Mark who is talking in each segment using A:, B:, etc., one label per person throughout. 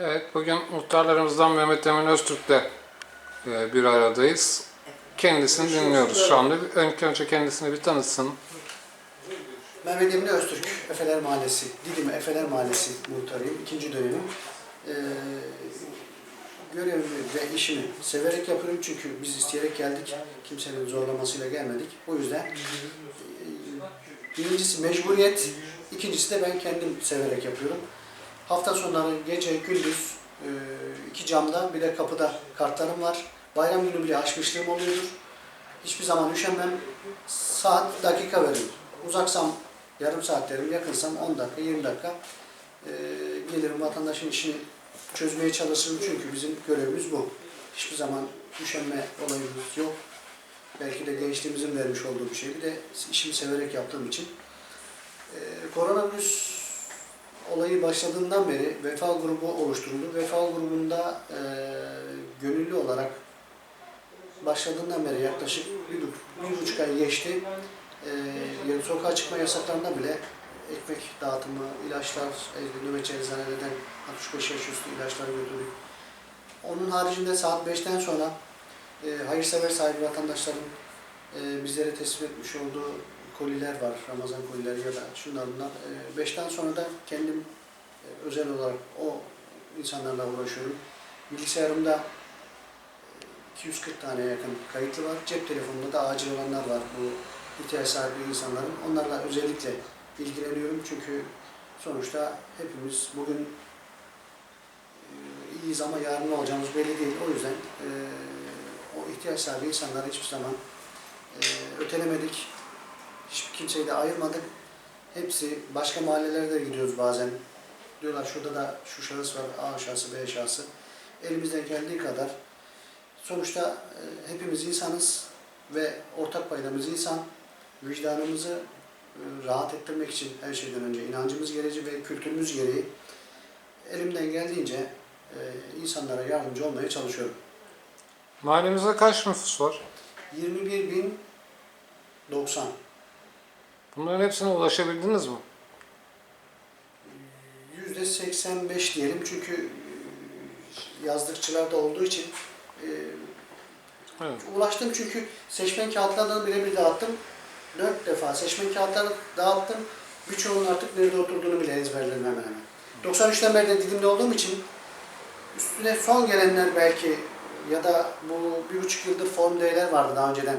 A: Evet, bugün muhtarlarımızdan Mehmet Emin Öztürk'le e, bir aradayız. Kendisini dinliyoruz şu anda. Önce kendisini bir tanıtsın.
B: Mehmet Emin Öztürk, Efeler Mahallesi, Didim Efeler Mahallesi muhtarıyım. ikinci dönemim. Ee, görevimi ve işimi severek yapıyorum çünkü biz isteyerek geldik. Kimsenin zorlamasıyla gelmedik. O yüzden e, birincisi mecburiyet, ikincisi de ben kendim severek yapıyorum. Hafta sonları gece gündüz e, iki camda bir de kapıda kartlarım var. Bayram günü bile açmışlığım oluyordur. Hiçbir zaman üşenmem. Saat, dakika veririm. Uzaksam yarım saat derim, yakınsam 10 dakika, 20 dakika e, gelirim vatandaşın işini çözmeye çalışırım çünkü bizim görevimiz bu. Hiçbir zaman üşenme olayımız yok. Belki de gençliğimizin vermiş olduğu bir şey. Bir de işimi severek yaptığım için. E, koronavirüs olayı başladığından beri vefa grubu oluşturuldu. Vefa grubunda e, gönüllü olarak başladığından beri yaklaşık bir, bir buçuk ay geçti. E, yani sokağa çıkma yasaklarında bile ekmek dağıtımı, ilaçlar, nöbetçi eczaneden 65 yaş üstü ilaçları götürdük. Onun haricinde saat 5'ten sonra e, hayırsever sahibi vatandaşların e, bizlere teslim etmiş olduğu koliler var, Ramazan kolileri ya da şunlar bunlar. E, 5'ten sonra da kendim e, özel olarak o insanlarla uğraşıyorum. Bilgisayarımda e, 240 tane yakın kayıtlı var. Cep telefonunda da acil olanlar var bu ihtiyaç sahibi insanların. Onlarla özellikle ilgileniyorum çünkü sonuçta hepimiz bugün e, iyiyiz ama yarın ne olacağımız belli değil. O yüzden e, o ihtiyaç sahibi insanları hiçbir zaman e, ötelemedik. Hiçbir kimseyi de ayırmadık. Hepsi başka mahallelere de gidiyoruz bazen. Diyorlar şurada da şu şahıs var, A şahsı, B şahsı. Elimizden geldiği kadar. Sonuçta e, hepimiz insanız ve ortak paydamız insan. Vicdanımızı e, rahat ettirmek için her şeyden önce inancımız gereği ve kültürümüz gereği elimden geldiğince e, insanlara yardımcı olmaya çalışıyorum.
A: Mahallemizde kaç nüfus var?
B: 21.090
A: Bunların hepsine ulaşabildiniz mi?
B: %85 diyelim çünkü e, yazlıkçılarda olduğu için e,
A: Evet.
B: ulaştım çünkü seçmen kağıtlarını birebir dağıttım. Dört defa seçmen kağıtlarını dağıttım. Birçoğunun artık nerede oturduğunu bile ezberledim hemen hemen. 93'ten beri de Didim'de olduğum için üstüne son gelenler belki ya da bu bir buçuk yıldır form D'ler vardı daha önceden.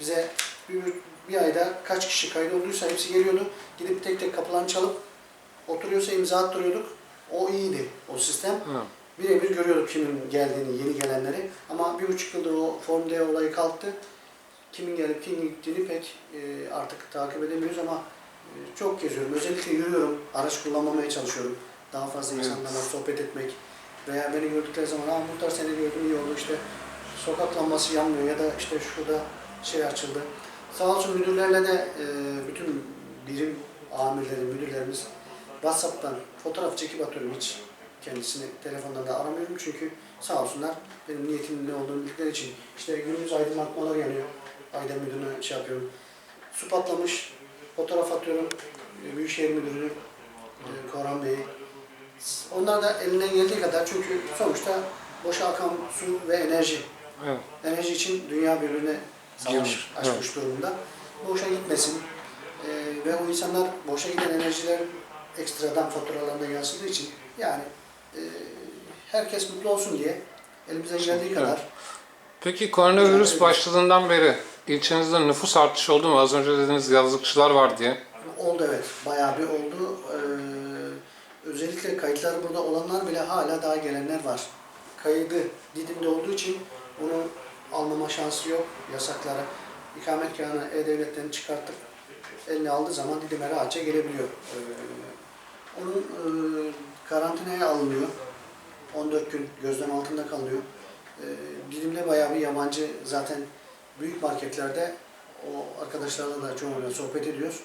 B: Bize bir, bir ayda kaç kişi kayıt olduysa hepsi geliyordu. Gidip tek tek kapılarını çalıp oturuyorsa imza attırıyorduk. O iyiydi o sistem.
A: Evet.
B: Birebir görüyorduk kimin geldiğini, yeni gelenleri. Ama bir buçuk yıldır o Form D olayı kalktı. Kimin gelip kimin gittiğini pek e, artık takip edemiyoruz ama e, çok geziyorum. Özellikle yürüyorum, araç kullanmamaya çalışıyorum. Daha fazla
A: Evet.
B: insanlarla sohbet etmek veya beni gördükleri zaman ''Aa muhtar seni gördüm iyi oldu işte sokak lambası yanmıyor ya da işte şurada şey açıldı. Sağ olsun müdürlerle de e, bütün birim amirleri, müdürlerimiz WhatsApp'tan fotoğraf çekip atıyorum hiç kendisini telefondan da aramıyorum çünkü sağ olsunlar benim niyetimin ne olduğunu bildikleri için işte gündüz aydınlatmalar yanıyor. Aydın müdürüne şey yapıyorum. Su patlamış, fotoğraf atıyorum. E, Büyükşehir Müdürü e, Korhan Bey'i. Onlar da elinden geldiği kadar çünkü sonuçta boşa akan su ve enerji.
A: Evet.
B: Enerji için dünya birbirine savaş açmış durumda. Boşa gitmesin. E, ve o insanlar boşa giden enerjiler ekstradan faturalarına yansıdığı için yani e, herkes mutlu olsun diye elimizden geldiği
A: Evet.
B: kadar
A: Peki koronavirüs
B: Evet.
A: başladığından beri ilçenizde nüfus artışı oldu mu? Az önce dediğiniz yazlıkçılar var diye.
B: Oldu evet. Bayağı bir oldu. Ee, özellikle kayıtları burada olanlar bile hala daha gelenler var. Kaydı Didim'de olduğu için bunu almama şansı yok. Yasaklara. İkametgahını E-Devlet'ten çıkartıp eline aldığı zaman Didim'e rahatça gelebiliyor. Ee, onun e, karantinaya alınıyor. 14 gün gözlem altında kalıyor. Ee, Didim'de bayağı bir yabancı zaten büyük marketlerde o arkadaşlarla da çoğuyla sohbet ediyoruz.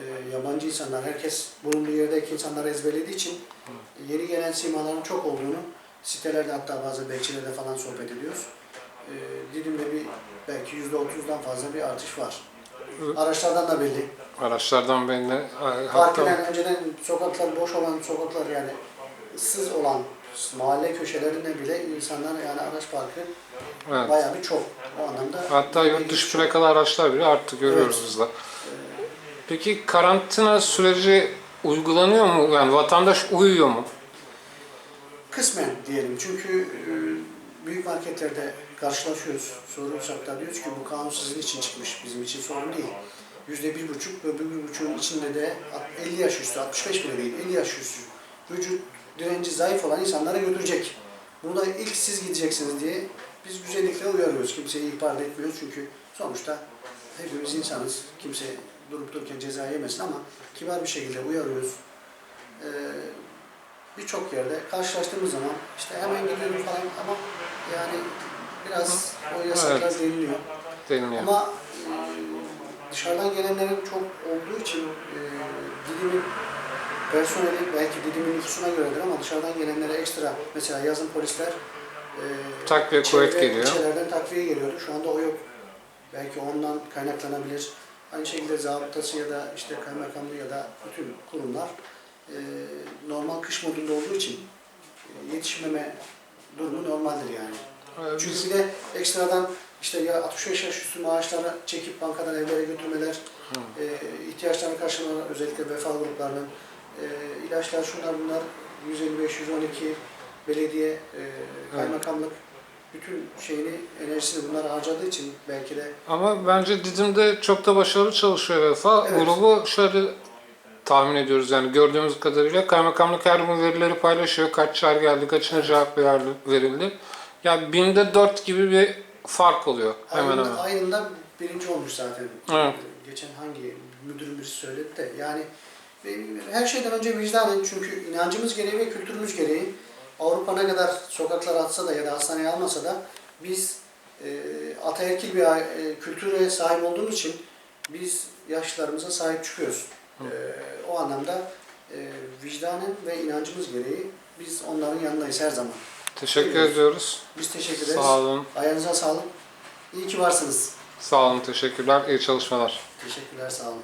B: Ee, yabancı insanlar, herkes bulunduğu yerdeki insanları ezberlediği için yeni gelen simaların çok olduğunu sitelerde hatta bazı bekçilerde falan sohbet ediyoruz. Ee, Didim'de bir belki yüzde otuzdan fazla bir artış var. Araçlardan da belli.
A: Araçlardan belli. Hatta
B: Parkeden önceden sokaklar boş olan sokaklar yani ıssız olan mahalle köşelerinde bile insanlar yani araç parkı
A: Evet.
B: bayağı bir çok. O anlamda
A: Hatta yurt dışı plakalı araçlar bile arttı görüyoruz
B: Evet.
A: biz de. Peki karantina süreci uygulanıyor mu? Yani vatandaş uyuyor mu?
B: Kısmen diyelim çünkü e, büyük marketlerde karşılaşıyoruz. Soruyorsak da diyoruz ki bu kanun sizin için çıkmış, bizim için sorun değil. Yüzde bir buçuk ve bir, buçuğun içinde de 50 yaş üstü, 65 bile değil, 50 yaş üstü vücut direnci zayıf olan insanlara götürecek. Bunu da ilk siz gideceksiniz diye biz güzellikle uyarıyoruz. Kimseyi ihbar etmiyoruz çünkü sonuçta hepimiz insanız. Kimse durup dururken ceza yemesin ama kibar bir şekilde uyarıyoruz. Ee, birçok yerde karşılaştığımız zaman işte hemen gidiyorum falan ama yani biraz o yasaklar
A: Evet.
B: deniliyor.
A: Deniliyor.
B: Ama e, dışarıdan gelenlerin çok olduğu için e, Didim'in personeli belki Didim'in nüfusuna göredir ama dışarıdan gelenlere ekstra mesela yazın polisler e,
A: Takviye kuvvet
B: çevre
A: geliyor.
B: ilçelerden takviye geliyordu. Şu anda o yok. Belki ondan kaynaklanabilir. Aynı şekilde zabıtası ya da işte kaymakamlığı ya da bütün kurumlar e, normal kış modunda olduğu için e, yetişmeme durumu normaldir yani.
A: Ee,
B: Çünkü bir de ekstradan işte ya 65 yaş üstü maaşları çekip bankadan evlere götürmeler, e, ihtiyaçlarını karşılamalar, özellikle vefa gruplarının e, ilaçlar şunlar bunlar 155, 112 belediye, e, kaymakamlık bütün şeyini, enerjisini bunlara harcadığı için belki de
A: Ama bence Didim'de çok da başarılı çalışıyor Vefa.
B: Evet.
A: Grubu şöyle tahmin ediyoruz yani gördüğümüz kadarıyla kaymakamlık her gün verileri paylaşıyor. Kaç çağrı geldi, kaçına cevap verildi- Yani binde dört gibi bir fark oluyor hemen
B: ayında,
A: hemen.
B: ayında birinci olmuş zaten.
A: Evet.
B: Geçen hangi müdürün birisi söyledi de yani her şeyden önce vicdanen çünkü inancımız gereği ve kültürümüz gereği Avrupa ne kadar sokaklara atsa da ya da hastaneye almasa da biz e, ataerkil bir e, kültüre sahip olduğumuz için biz yaşlılarımıza sahip çıkıyoruz. E, o anlamda e, vicdanen ve inancımız gereği biz onların yanındayız her zaman.
A: Teşekkür
B: Biliyoruz.
A: ediyoruz.
B: Biz teşekkür ederiz.
A: Sağ olun.
B: Ayağınıza sağlık. İyi ki varsınız.
A: Sağ olun. Teşekkürler. İyi çalışmalar.
B: Teşekkürler, sağ olun.